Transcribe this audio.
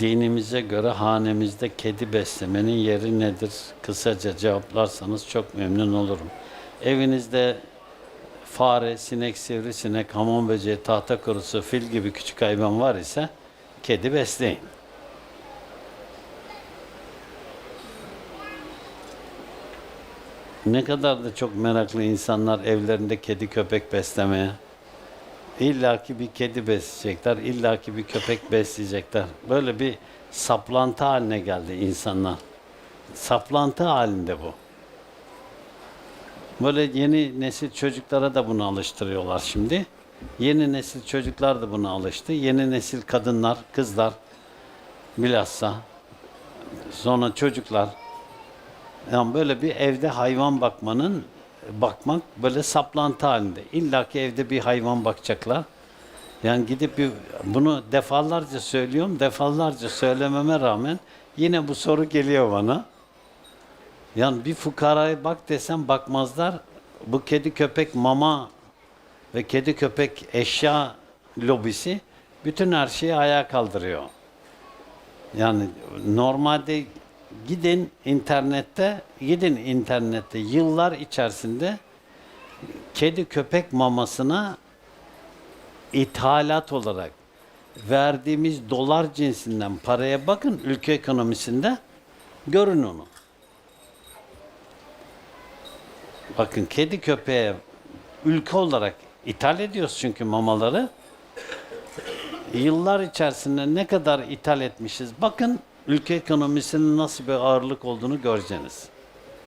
Dinimize göre hanemizde kedi beslemenin yeri nedir? Kısaca cevaplarsanız çok memnun olurum. Evinizde fare, sinek, sivrisinek, hamam böceği, tahta kurusu, fil gibi küçük hayvan var ise kedi besleyin. Ne kadar da çok meraklı insanlar evlerinde kedi köpek beslemeye. İlla ki bir kedi besleyecekler, illa ki bir köpek besleyecekler. Böyle bir saplantı haline geldi insanlar. Saplantı halinde bu. Böyle yeni nesil çocuklara da bunu alıştırıyorlar şimdi. Yeni nesil çocuklar da buna alıştı. Yeni nesil kadınlar, kızlar bilhassa sonra çocuklar yani böyle bir evde hayvan bakmanın bakmak böyle saplantı halinde. İlla ki evde bir hayvan bakacaklar. Yani gidip bir, bunu defalarca söylüyorum. Defalarca söylememe rağmen yine bu soru geliyor bana. Yani bir fukaraya bak desem bakmazlar. Bu kedi köpek mama ve kedi köpek eşya lobisi bütün her şeyi ayağa kaldırıyor. Yani normalde gidin internette, gidin internette yıllar içerisinde kedi köpek mamasına ithalat olarak verdiğimiz dolar cinsinden paraya bakın ülke ekonomisinde görün onu. Bakın kedi köpeğe ülke olarak ithal ediyoruz çünkü mamaları. Yıllar içerisinde ne kadar ithal etmişiz. Bakın ülke ekonomisinin nasıl bir ağırlık olduğunu göreceksiniz.